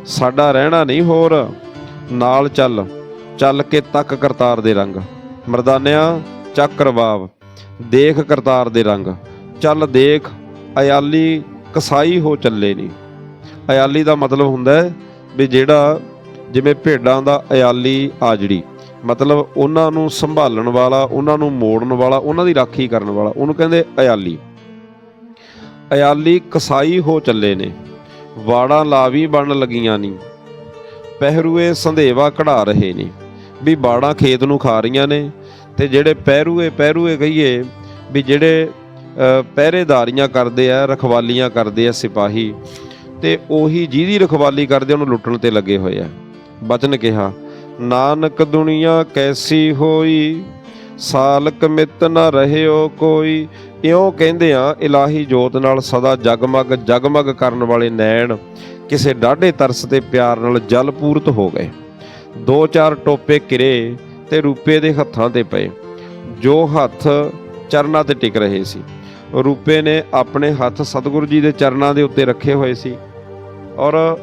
ਸਾਡਾ ਰਹਿਣਾ ਨਹੀਂ ਹੋਰ, ਨਾਲ ਚੱਲ ਚੱਲ ਕੇ ਤੱਕ ਕਰਤਾਰ ਦੇ ਰੰਗ। ਮਰਦਾਨਿਆ, ਚੱਕ ਰਬਾਬ ਦੇਖ ਕਰਤਾਰ ਦੇ ਰੰਗ। ਚੱਲ ਦੇਖ, ਅਯਾਲੀ ਕਸਾਈ ਹੋ ਚੱਲੇ ਨਹੀਂ ਅਯਾਲੀ ਦਾ ਮਤਲਬ ਹੁੰਦਾ ਹੈ ਵੀ ਜਿਹੜਾ, ਜਿਵੇਂ ਭੇਡਾਂ ਦਾ ਅਯਾਲੀ ਆਜੜੀ। ਮਤਲਬ ਉਹਨਾਂ ਨੂੰ ਸੰਭਾਲਣ ਵਾਲਾ, ਉਹਨਾਂ ਨੂੰ ਮੋੜਨ ਵਾਲਾ, ਉਹਨਾਂ ਦੀ ਰਾਖੀ ਕਰਨ ਵਾਲਾ, ਉਹਨੂੰ ਕਹਿੰਦੇ ਅਯਾਲੀ। ਅਯਾਲੀ ਕਸਾਈ ਹੋ ਚੱਲੇ ਨੇ, ਵਾੜਾਂ ਲਾਵੀ ਬਣ ਲੱਗੀਆਂ ਨਹੀਂ ਪਹਿਰੂਏ ਸੰਧੇਵਾ ਕਢਾ ਰਹੇ ਨੇ, ਵੀ ਬਾੜਾਂ ਖੇਤ ਨੂੰ ਖਾ ਰਹੀਆਂ ਨੇ, ਤੇ ਜਿਹੜੇ ਪਹਿਰੂਏ ਪਹਿਰੂਏ ਕਹੀਏ, ਵੀ ਜਿਹੜੇ ਪਹਿਰੇਦਾਰੀਆਂ ਕਰਦੇ ਆ, ਰਖਵਾਲੀਆਂ ਕਰਦੇ ਆ ਸਿਪਾਹੀ, ਤੇ ਉਹੀ ਜਿਹਦੀ ਰਖਵਾਲੀ ਕਰਦੇ ਉਹਨੂੰ ਲੁੱਟਣ ਤੇ ਲੱਗੇ ਹੋਏ ਆ। ਬਚਨ ਕਿਹਾ ਨਾਨਕ ਦੁਨੀਆ ਕੈਸੀ ਹੋਈ? ਸਾਲਕ ਮਿੱਤ ਨਾ ਰਹਿਓ ਕੋਈ। ਇਉਂ ਕਹਿੰਦੇ ਆ ਇਲਾਹੀ ਜੋਤ ਨਾਲ ਸਦਾ ਜਗਮਗ ਜਗਮਗ ਕਰਨ ਵਾਲੇ ਨੈਣ ਕਿਸੇ ਡਾਢੇ ਤਰਸ ਤੇ ਪਿਆਰ ਨਾਲ ਜਲਪੂਰਤ ਹੋ ਗਏ। ਦੋ ਚਾਰ ਟੋਪੇ ਕਿਰੇ ਤੇ ਰੂਪੇ ਦੇ ਹੱਥਾਂ ਤੇ ਪਏ। ਜੋ ਹੱਥ ਚਰਨਾਂ ਤੇ ਟਿਕ ਰਹੇ ਸੀ। ਰੂਪੇ ਨੇ ਆਪਣੇ ਹੱਥ ਸਤਿਗੁਰੂ ਜੀ ਦੇ ਚਰਨਾਂ ਦੇ ਉੱਤੇ ਰੱਖੇ ਹੋਏ ਸੀ। ਔਰ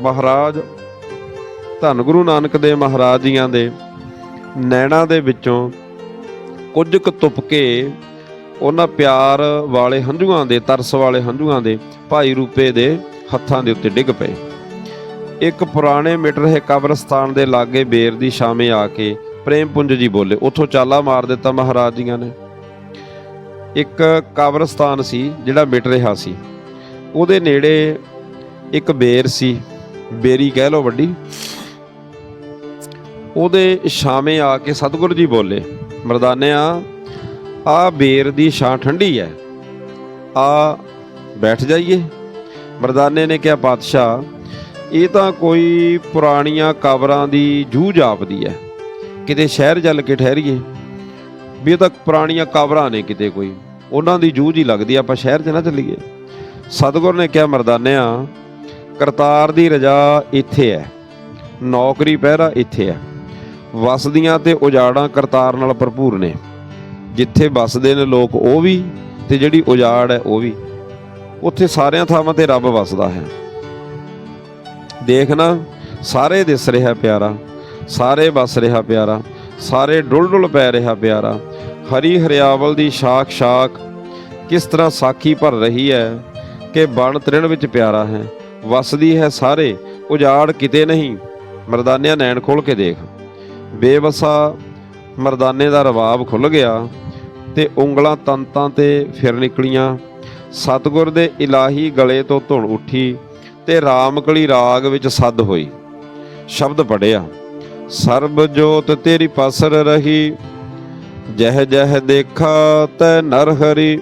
ਮਹਾਰਾਜ ਧੰਨ ਗੁਰੂ ਨਾਨਕ ਦੇ ਮਹਾਰਾਜ ਜੀਆਂ ਦੇ ਨੈਣਾ ਦੇ ਵਿੱਚੋਂ ਕੁਝ ਕੁ ਤੁਪਕੇ ਉਹਨਾਂ ਪਿਆਰ ਵਾਲੇ ਹੰਝੂਆਂ ਦੇ, ਤਰਸ ਵਾਲੇ ਹੰਝੂਆਂ ਦੇ ਭਾਈ ਰੂਪੇ ਦੇ ਹੱਥਾਂ ਦੇ ਉੱਤੇ ਡਿੱਗ ਪਏ। ਇੱਕ ਪੁਰਾਣੇ ਮਿਟ ਰਹੇ ਕਬਰਸਤਾਨ ਦੇ ਲਾਗੇ ਬੇਰ ਦੀ ਛਾਵੇਂ ਆ ਕੇ ਪ੍ਰੇਮ ਪੁੰਜ ਜੀ ਬੋਲੇ, ਉੱਥੋਂ ਚਾਲਾ ਮਾਰ ਦਿੱਤਾ ਮਹਾਰਾਜ ਜੀਆਂ ਨੇ। ਇੱਕ ਕਬਰਸਤਾਨ ਸੀ ਜਿਹੜਾ ਮਿਟ ਰਿਹਾ ਸੀ। ਉਹਦੇ ਨੇੜੇ ਇੱਕ ਬੇਰ ਸੀ। ਬੇਰੀ ਕਹਿ ਲਓ ਵੱਡੀ। ਉਹਦੇ ਛਾਵੇਂ ਆ ਕੇ ਸਤਿਗੁਰੂ ਜੀ ਬੋਲੇ, ਮਰਦਾਨਿਆ, ਆ ਬੇਰ ਦੀ ਛਾਂ ਠੰਡੀ ਹੈ ਆ ਬੈਠ ਜਾਈਏ। ਮਰਦਾਨੇ ਨੇ ਕਿਹਾ ਪਾਤਸ਼ਾਹ ਇਹ ਤਾਂ ਕੋਈ ਪੁਰਾਣੀਆਂ ਕਬਰਾਂ ਦੀ ਜੂਝ ਜਾਪਦੀ ਹੈ ਕਿਤੇ ਸ਼ਹਿਰ ਜਲ ਕੇ ਠਹਿਰੀਏ। ਵੀ ਇਹ ਤਾਂ ਪੁਰਾਣੀਆਂ ਕਬਰਾਂ ਨੇ ਕਿਤੇ ਕੋਈ, ਉਹਨਾਂ ਦੀ ਜੂਝ ਹੀ ਲੱਗਦੀ ਆਪਾਂ ਸ਼ਹਿਰ 'ਚ ਨਾ ਚੱਲੀਏ। ਸਤਿਗੁਰ ਨੇ ਕਿਹਾ, ਮਰਦਾਨਿਆ, ਕਰਤਾਰ ਦੀ ਰਜਾ ਇੱਥੇ ਹੈ ਨੌਕਰੀ ਪਹਿਰਾ ਇੱਥੇ ਹੈ ਵਸਦੀਆਂ ਤੇ ਉਜਾੜਾਂ ਕਰਤਾਰ ਨਾਲ ਭਰਪੂਰ ਨੇ। ਜਿੱਥੇ ਵਸਦੇ ਨੇ ਲੋਕ ਉਹ ਵੀ ਤੇ ਜਿਹੜੀ ਉਜਾੜ ਹੈ ਉਹ ਵੀ। ਉੱਥੇ ਸਾਰਿਆਂ ਥਾਵਾਂ ਤੇ ਰੱਬ ਵਸਦਾ ਹੈ। ਦੇਖਣਾ ਸਾਰੇ ਦਿਸ ਰਿਹਾ ਪਿਆਰਾ, ਸਾਰੇ ਵਸ ਰਿਹਾ ਪਿਆਰਾ, ਸਾਰੇ ਡੁੱਲ ਡੁੱਲ ਪੈ ਰਿਹਾ ਪਿਆਰਾ। ਹਰੀ ਹਰਿਆਵਲ ਦੀ ਸ਼ਾਖ ਸ਼ਾਖ ਕਿਸ ਤਰ੍ਹਾਂ ਸਾਖੀ ਭਰ ਰਹੀ ਹੈ ਕਿ ਬਣ ਤ੍ਰਿਣ ਵਿੱਚ ਪਿਆਰਾ ਹੈ। ਵਸਦੀ ਹੈ ਸਾਰੇ, ਉਜਾੜ ਕਿਤੇ ਨਹੀਂ। ਮਰਦਾਨਿਆ ਨੈਣ ਖੋਲ ਕੇ ਦੇਖ। ਬੇਵਸਾ ਮਰਦਾਨੇ ਦਾ ਰਵਾਬ ਖੁੱਲ ਗਿਆ ਤੇ ਉਂਗਲਾਂ ਤੰਤਾਂ ਤੇ ਫਿਰ ਨਿਕਲੀਆਂ। ਸਤਿਗੁਰ ਦੇ ਇਲਾਹੀ ਗਲੇ ਤੋਂ ਧੁਣ ਉੱਠੀ ਤੇ ਰਾਮਕਲੀ ਰਾਗ ਵਿੱਚ ਸੱਦ ਹੋਈ। ਸ਼ਬਦ ਪੜਿਆ ਸਰਬ ਜੋਤ ਤੇਰੀ ਪਸਰ ਰਹੀ, ਜਹ ਜਹ ਦੇਖਾ ਤੈ ਨਰ ਹਰੀ,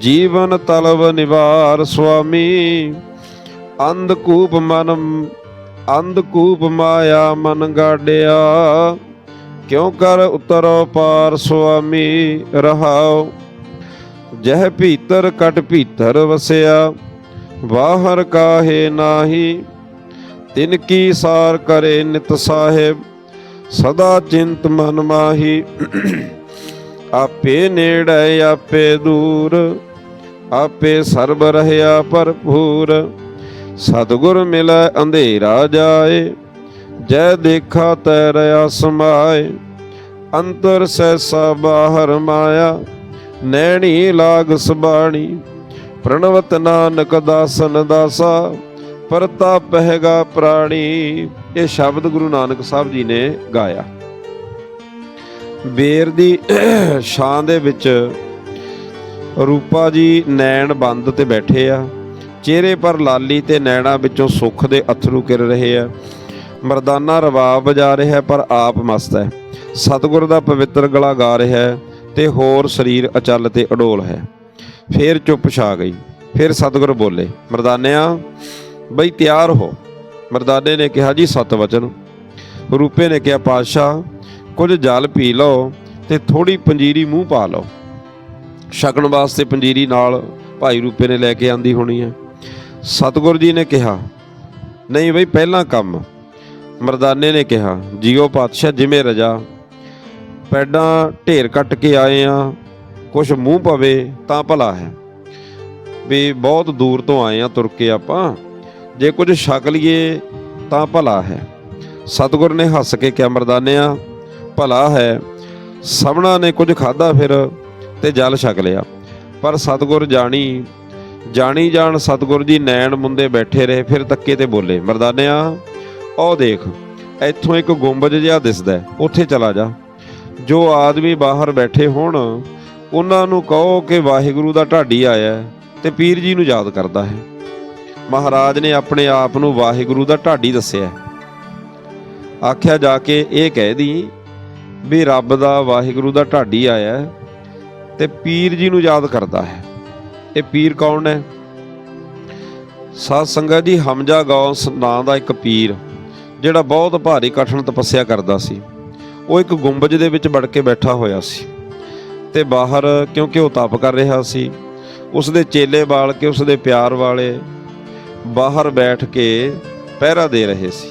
ਜੀਵਨ ਤਲਵ ਨਿਵਾਰ ਸੁਆਮੀ ਅੰਧਕੂਪ ਮਨ ਅੰਧਕੂਪ ਮਾਇਆ ਮਨ ਗਾਡਿਆ। ਕਿਉ ਕਰ ਉਤਰੋ ਪਾਰ ਸੁਆਮੀ ਰਹਾਉ ਜਹ ਭੀਤਰ ਕਟ ਭੀਤਰ ਵਸਿਆ, ਬਾਹਰ ਕਾਹੇ ਨਾਹੀ। ਤਿਨ ਕੀ ਸਾਰ ਕਰੇ ਨਿਤ ਸਾਹਿਬ, ਸਦਾ ਚਿੰਤ ਮਨ ਮਾਹੀ। ਆਪੇ ਨੇੜੇ, ਆਪੇ ਦੂਰ, ਆਪੇ ਸਰਬ ਰਹਿਆ ਭਰਪੂਰ। ਸਤਿਗੁਰ ਮਿਲੈ ਅੰਧੇਰਾ ਜਾਏ, ਜੈ ਦੇਖਾ ਤੈ ਰਿਆ ਸਮਾਏ। ਅੰਤਰ ਸੈਸਾ ਬਾਹਰ ਮਾਇਆ, ਨੈਣੀ ਲਾਗ ਸਬਾਣੀ। ਪ੍ਰਣਵਤ ਨਾਨਕ ਦਾਸਨ ਦਾਸਾ ਪਰਤਾਪਹਿਗਾ ਪ੍ਰਾਣੀ। ਇਹ ਸ਼ਬਦ ਗੁਰੂ ਨਾਨਕ ਸਾਹਿਬ ਜੀ ਨੇ ਗਾਇਆ। ਬੇਰ ਦੀ ਛਾਂ ਦੇ ਵਿੱਚ ਰੂਪਾ ਜੀ ਨੈਣ ਬੰਦ ਤੇ ਬੈਠੇ ਆ। ਚਿਹਰੇ ਪਰ ਲਾਲੀ ਤੇ ਨੈਣਾ ਵਿੱਚੋਂ ਸੁੱਖ ਦੇ ਅਥਰੂ ਕਿਰ ਰਹੇ ਆ। ਮਰਦਾਨਾ ਰਬਾਬ ਵਜਾ ਰਿਹਾ ਪਰ ਆਪ ਮਸਤ ਹੈ। ਸਤਿਗੁਰ ਦਾ ਪਵਿੱਤਰ ਗਲਾ ਗਾ ਰਿਹਾ ਹੈ ਤੇ ਹੋਰ ਸਰੀਰ ਅਚਲ ਤੇ ਅਡੋਲ ਹੈ। ਫੇਰ ਚੁੱਪ ਛਾ ਗਈ। ਫਿਰ ਸਤਿਗੁਰ ਬੋਲੇ, ਮਰਦਾਨਿਆ, ਬਈ ਤਿਆਰ ਹੋ। ਮਰਦਾਨੇ ਨੇ ਕਿਹਾ, ਜੀ, ਸਤ ਵਚਨ। ਰੂਪੇ ਨੇ ਕਿਹਾ, ਪਾਤਸ਼ਾਹ, ਕੁਝ ਜਲ ਪੀ ਲਓ ਤੇ ਥੋੜੀ ਪੰਜੀਰੀ ਮੂੰਹ ਪਾ ਲਓ। ਛਕਣ ਵਾਸਤੇ ਪੰਜੀਰੀ ਨਾਲ ਭਾਈ ਰੂਪੇ ਨੇ ਲੈ ਕੇ ਆਂਦੀ ਹੋਣੀ ਹੈ। ਸਤਿਗੁਰ ਜੀ ਨੇ ਕਿਹਾ, ਨਹੀਂ ਬਈ, ਪਹਿਲਾਂ ਕੰਮ। ਮਰਦਾਨੇ ਨੇ ਕਿਹਾ, ਜੀਓ ਪਾਤਸ਼ਾਹ, ਜਿਵੇਂ ਰਜਾ, ਪੈਡਾਂ ਢੇਰ ਕੱਟ ਕੇ ਆਏ ਆ, ਕੁਛ ਮੂੰਹ ਪਵੇ ਤਾਂ ਭਲਾ ਹੈ। ਵੀ ਬਹੁਤ ਦੂਰ ਤੋਂ ਆਏ ਆ ਤੁਰ ਕੇ ਆਪਾਂ, ਜੇ ਕੁਝ ਛਕ ਲਈਏ ਤਾਂ ਭਲਾ ਹੈ। ਸਤਿਗੁਰ ਨੇ ਹੱਸ ਕੇ ਕਿਹਾ, ਮਰਦਾਨਿਆ, ਭਲਾ ਹੈ। ਸਭਨਾ ਨੇ ਕੁਝ ਖਾਦਾ ਫਿਰ ਤੇ ਜਲ ਛਕ ਲਿਆ। ਪਰ ਸਤਿਗੁਰ ਜਾਣੀ ਜਾਣੀ ਜਾਣ ਸਤਿਗੁਰ ਜੀ ਨੈਣ ਮੁੰਦੇ ਬੈਠੇ ਰਹੇ, ਫਿਰ ਤੱਕੇ ਤੇ ਬੋਲੇ, ਮਰਦਾਨਿਆ ਉਹ ਦੇਖ, ਇੱਥੋਂ ਇੱਕ ਗੁੰਬਜ ਜਿਹਾ ਦਿਸਦਾ ਉੱਥੇ ਚਲਾ ਜਾ। ਜੋ ਆਦਮੀ ਬਾਹਰ ਬੈਠੇ ਹੋਣ, ਉਹਨਾਂ ਨੂੰ ਕਹੋ ਕਿ ਵਾਹਿਗੁਰੂ ਦਾ ਢਾਡੀ ਆਇਆ ਹੈ ਤੇ ਪੀਰ ਜੀ ਨੂੰ ਯਾਦ ਕਰਦਾ ਹੈ। ਮਹਾਰਾਜ ਨੇ ਆਪਣੇ ਆਪ ਨੂੰ ਵਾਹਿਗੁਰੂ ਦਾ ਢਾਡੀ ਦੱਸਿਆ ਆਖਿਆ ਜਾ ਕੇ ਇਹ ਕਹਿ ਦੀ ਵੀ ਰੱਬ ਦਾ ਵਾਹਿਗੁਰੂ ਦਾ ਢਾਡੀ ਆਇਆ ਹੈ ਤੇ ਪੀਰ ਜੀ ਨੂੰ ਯਾਦ ਕਰਦਾ ਹੈ। ਇਹ ਪੀਰ ਕੌਣ ਹੈ? ਸਾਧ ਸੰਗਤ ਜੀ, ਹਮਜਾ ਗੌਸ ਨਾਂ ਦਾ ਇੱਕ ਪੀਰ, ਜਿਹੜਾ ਬਹੁਤ ਭਾਰੀ ਕਠਨ ਤਪੱਸਿਆ ਕਰਦਾ ਸੀ। ਉਹ ਇੱਕ ਗੁੰਬਜ ਦੇ ਵਿੱਚ ਵੜ ਕੇ ਬੈਠਾ ਹੋਇਆ ਸੀ ਤੇ ਬਾਹਰ ਕਿਉਂਕਿ ਉਹ ਤਪ ਕਰ ਰਿਹਾ ਸੀ ਉਸ ਦੇ ਚੇਲੇ ਬਾਲ ਕੇ ਉਸ ਦੇ ਪਿਆਰ ਵਾਲੇ ਬਾਹਰ ਬੈਠ ਕੇ ਪਹਿਰਾ ਦੇ ਰਹੇ ਸੀ।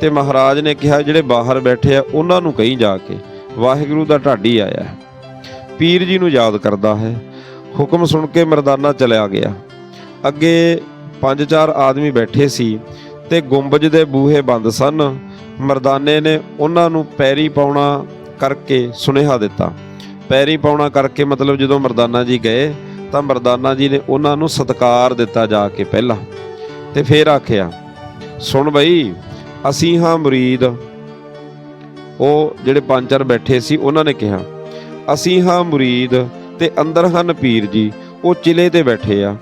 ਤੇ ਮਹਾਰਾਜ ਨੇ ਕਿਹਾ, ਜਿਹੜੇ ਬਾਹਰ ਬੈਠੇ ਆ, ਉਹਨਾਂ ਨੂੰ ਕਹੀਂ ਜਾ ਕੇ ਵਾਹਿਗੁਰੂ ਦਾ ਢਾਡੀ ਆਇਆ ਪੀਰ ਜੀ ਨੂੰ ਯਾਦ ਕਰਦਾ ਹੈ ਹੁਕਮ ਸੁਣ ਕੇ ਮਰਦਾਨਾ ਚਲਿਆ ਗਿਆ। ਅੱਗੇ ਪੰਜ ਚਾਰ ਆਦਮੀ ਬੈਠੇ ਸੀ ਤੇ ਗੁੰਬਜ ਦੇ ਬੂਹੇ ਬੰਦ ਸਨ। ਮਰਦਾਨੇ ਨੇ ਉਹਨਾਂ ਨੂੰ ਪੈਰੀ ਪਾਉਣਾ ਕਰਕੇ ਸੁਨੇਹਾ ਦਿੱਤਾ। ਪੈਰੀ ਪਾਉਣਾ ਕਰਕੇ ਮਤਲਬ ਜਦੋਂ ਮਰਦਾਨਾ ਜੀ ਗਏ, ਤਾਂ ਮਰਦਾਨਾ ਜੀ ਨੇ ਉਹਨਾਂ ਨੂੰ ਸਤਕਾਰ ਦਿੱਤਾ ਜਾ ਕੇ ਪਹਿਲਾਂ। ਤੇ ਫੇਰ ਆਖਿਆ, ਸੁਣ ਬਈ, ਅਸੀਂ ਹਾਂ ਮੁਰੀਦ। ਉਹ ਜਿਹੜੇ ਪੰਜ ਚਾਰ ਬੈਠੇ ਸੀ, ਉਹਨਾਂ ਨੇ ਕਿਹਾ, ਅਸੀਂ ਹਾਂ ਮੁਰੀਦ ਤੇ ਅੰਦਰ ਹਨ ਪੀਰ ਜੀ, ਉਹ ਚਿਲੇ ਤੇ ਬੈਠੇ ਆ।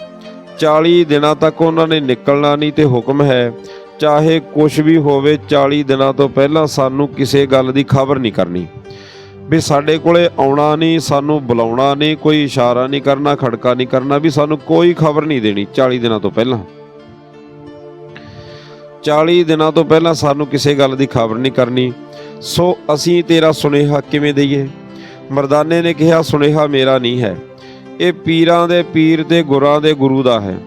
40 ਦਿਨਾਂ ਤੱਕ ਉਹਨਾਂ ਨੇ ਨਿਕਲਣਾ ਨਹੀਂ ਤੇ ਹੁਕਮ ਹੈ, ਚਾਹੇ ਕੁਝ ਵੀ ਹੋਵੇ 40 ਦਿਨਾਂ ਤੋਂ ਪਹਿਲਾਂ ਸਾਨੂੰ ਕਿਸੇ ਗੱਲ ਦੀ ਖਬਰ ਨਹੀਂ ਕਰਨੀ। ਵੀ ਸਾਡੇ ਕੋਲੇ ਆਉਣਾ ਨਹੀਂ, ਸਾਨੂੰ ਬੁਲਾਉਣਾ ਨਹੀਂ, ਕੋਈ ਇਸ਼ਾਰਾ ਨਹੀਂ ਕਰਨਾ, ਖੜਕਾ ਨਹੀਂ ਕਰਨਾ, ਵੀ ਸਾਨੂੰ ਕੋਈ ਖਬਰ ਨਹੀਂ ਦੇਣੀ 40 ਦਿਨਾਂ ਤੋਂ ਪਹਿਲਾਂ। 40 ਦਿਨਾਂ ਤੋਂ ਪਹਿਲਾਂ ਸਾਨੂੰ ਕਿਸੇ ਗੱਲ ਦੀ ਖਬਰ ਨਹੀਂ ਕਰਨੀ। ਸੋ ਅਸੀਂ ਤੇਰਾ ਸੁਨੇਹਾ ਕਿਵੇਂ ਦਈਏ? ਮਰਦਾਨੇ ਨੇ ਕਿਹਾ, ਸੁਨੇਹਾ ਮੇਰਾ ਨਹੀਂ ਹੈ। ਇਹ ਪੀਰਾਂ ਦੇ ਪੀਰ ਤੇ ਗੁਰਾਂ ਦੇ ਗੁਰੂ ਦਾ ਹੈ।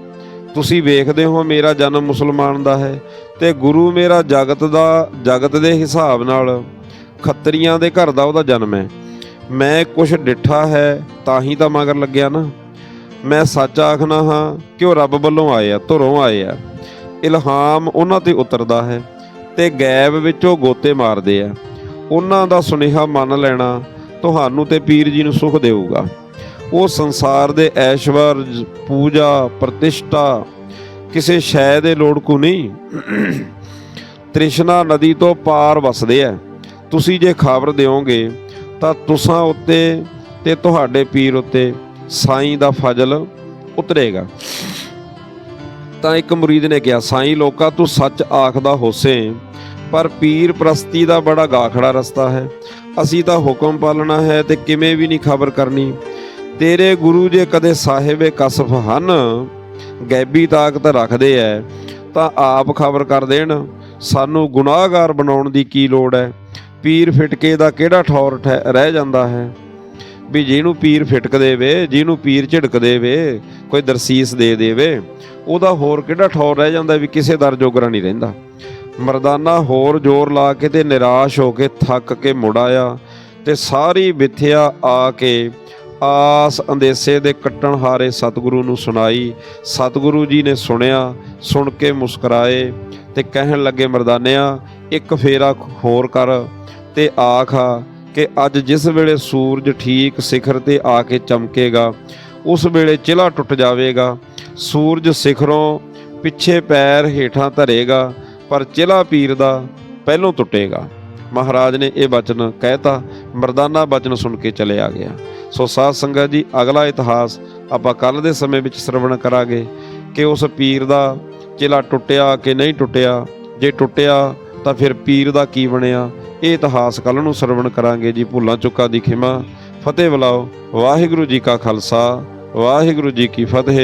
ਤੁਸੀਂ ਵੇਖਦੇ ਹੋ ਮੇਰਾ ਜਨਮ ਮੁਸਲਮਾਨ ਦਾ ਹੈ ਤੇ ਗੁਰੂ ਮੇਰਾ ਜਗਤ ਦਾ, ਜਗਤ ਦੇ ਹਿਸਾਬ ਨਾਲ ਖੱਤਰੀਆਂ ਦੇ ਘਰ ਦਾ ਉਹਦਾ ਜਨਮ ਹੈ। ਮੈਂ ਕੁਛ ਡਿੱਠਾ ਹੈ ਤਾਂ ਹੀ ਤਾਂ ਮਗਰ ਲੱਗਿਆ ਨਾ। ਮੈਂ ਸੱਚ ਆਖਣਾ ਹਾਂ ਕਿ ਉਹ ਰੱਬ ਵੱਲੋਂ ਆਏ ਆ, ਧੁਰੋਂ ਆਏ ਆ। ਇਲਹਾਮ ਉਹਨਾਂ ਤੇ ਉਤਰਦਾ ਹੈ ਤੇ ਗੈਬ ਵਿੱਚ ਉਹ ਗੋਤੇ ਮਾਰਦੇ ਆ। ਉਹਨਾਂ ਦਾ ਸੁਨੇਹਾ ਮੰਨ ਲੈਣਾ ਤੁਹਾਨੂੰ ਤੇ ਪੀਰ ਜੀ ਨੂੰ ਸੁਖ ਦੇਊਗਾ। ਉਹ ਸੰਸਾਰ ਦੇ ਐਸ਼ਵਰਜ ਪੂਜਾ, ਪ੍ਰਤਿਸ਼ਠਾ, ਕਿਸੇ ਸ਼ੈ ਦੇ ਲੋੜ ਕੋ ਨਹੀਂ। ਤ੍ਰਿਸ਼ਨਾ ਨਦੀ ਤੋਂ ਪਾਰ ਵਸਦੇ ਆ ਤੁਸੀਂ ਜੇ ਖਬਰ ਦਿਓਗੇ, ਤਾਂ ਤੁਸਾਂ ਉੱਤੇ ਤੇ ਤੁਹਾਡੇ ਪੀਰ ਉੱਤੇ ਸਾਈਂ ਦਾ ਫਜ਼ਲ ਉਤਰੇਗਾ। ਤਾਂ ਇੱਕ ਮੁਰੀਦ ਨੇ ਕਿਹਾ, ਸਾਈਂ ਲੋਕਾ, ਤੂੰ ਸੱਚ ਆਖਦਾ ਹੋਸੇ, ਪਰ ਪੀਰ ਪ੍ਰਸਤੀ ਦਾ ਬੜਾ ਗਾਖੜਾ ਰਸਤਾ ਹੈ। ਅਸੀਂ ਤਾਂ ਹੁਕਮ ਪਾਲਣਾ ਹੈ ਤੇ ਕਿਵੇਂ ਵੀ ਨਹੀਂ ਖਬਰ ਕਰਨੀ। ਤੇਰੇ ਗੁਰੂ ਜੇ ਕਦੇ ਸਾਹਿਬੇ ਕਸਫ ਹਨ, ਗੈਬੀ ਤਾਕਤ ਰੱਖਦੇ ਐ, ਤਾਂ ਆਪ ਖਬਰ ਕਰ ਦੇਣ। ਸਾਨੂੰ ਗੁਨਾਹਗਾਰ ਬਣਾਉਣ ਦੀ ਕੀ ਲੋੜ ਹੈ ਪੀਰ ਫਿਟਕੇ ਦਾ ਕਿਹੜਾ ਠੌਰ ਠਹਿ- ਰਹਿ ਜਾਂਦਾ ਹੈ? ਵੀ ਜਿਹਨੂੰ ਪੀਰ ਫਿਟਕ ਦੇਵੇ, ਜਿਹਨੂੰ ਪੀਰ ਝਿੜਕ ਦੇਵੇ, ਕੋਈ ਦਰਸੀਸ ਦੇ ਦੇਵੇ, ਉਹਦਾ ਹੋਰ ਕਿਹੜਾ ਠੌਰ ਰਹਿ ਜਾਂਦਾ ਵੀ ਕਿਸੇ ਦਰ ਜੋਗਰਾ ਨਹੀਂ ਰਹਿੰਦਾ? ਮਰਦਾਨਾ ਹੋਰ ਜ਼ੋਰ ਲਾ ਕੇ ਤੇ ਨਿਰਾਸ਼ ਹੋ ਕੇ ਥੱਕ ਕੇ ਮੁੜ ਆਇਆ ਤੇ ਸਾਰੀ ਵਿਥਿਆ ਆ ਕੇ ਆਸ ਅੰਦੇਸੇ ਦੇ ਕੱਟਣ ਹਾਰੇ ਸਤਿਗੁਰੂ ਨੂੰ ਸੁਣਾਈ। ਸਤਿਗੁਰੂ ਜੀ ਨੇ ਸੁਣਿਆ, ਸੁਣ ਕੇ ਮੁਸਕਰਾਏ ਤੇ ਕਹਿਣ ਲੱਗੇ, ਮਰਦਾਨਿਆ, ਇੱਕ ਫੇਰਾ ਹੋਰ ਕਰ ਤੇ ਆਖਾ ਕਿ ਅੱਜ ਜਿਸ ਵੇਲੇ ਸੂਰਜ ਠੀਕ ਸਿਖਰ ਤੇ ਆ ਕੇ ਚਮਕੇਗਾ, ਉਸ ਵੇਲੇ ਚਿਲਾ ਟੁੱਟ ਜਾਵੇਗਾ। ਸੂਰਜ ਸਿਖਰੋਂ ਪਿੱਛੇ ਪੈਰ ਹੇਠਾਂ ਧਰੇਗਾ ਪਰ ਚਿਲਾ ਪੀਰ ਦਾ ਪਹਿਲੋਂ ਟੁੱਟੇਗਾ। ਮਹਾਰਾਜ ਨੇ ਇਹ ਬਚਨ ਕਹਿਤਾ, ਮਰਦਾਨਾ ਬਚਨ ਸੁਣ ਕੇ ਚਲੇ ਆ ਗਿਆ। ਸੋ ਸਾਧ ਸੰਗਤ ਜੀ, ਅਗਲਾ ਇਤਿਹਾਸ ਆਪਾਂ ਕੱਲ ਦੇ ਸਮੇਂ ਵਿੱਚ ਸਰਵਣ ਕਰਾਂਗੇ ਕਿ ਉਸ ਪੀਰ ਦਾ ਚਿਲਾ ਟੁੱਟਿਆ ਕਿ ਨਹੀਂ ਟੁੱਟਿਆ। ਜੇ ਟੁੱਟਿਆ ਤਾਂ ਫਿਰ ਪੀਰ ਦਾ ਕੀ ਬਣਿਆ? ਇਹ ਇਤਿਹਾਸ ਕੱਲ ਨੂੰ ਸਰਵਣ ਕਰਾਂਗੇ ਜੀ, ਭੁੱਲਾਂ ਚੁੱਕਾ ਦੀ ਖਿਮਾ। ਫਤਿਹ ਬੁਲਾਓ, ਵਾਹਿਗੁਰੂ ਜੀ ਕਾ ਖਾਲਸਾ, ਵਾਹਿਗੁਰੂ ਜੀ ਕੀ ਫਤਿਹ।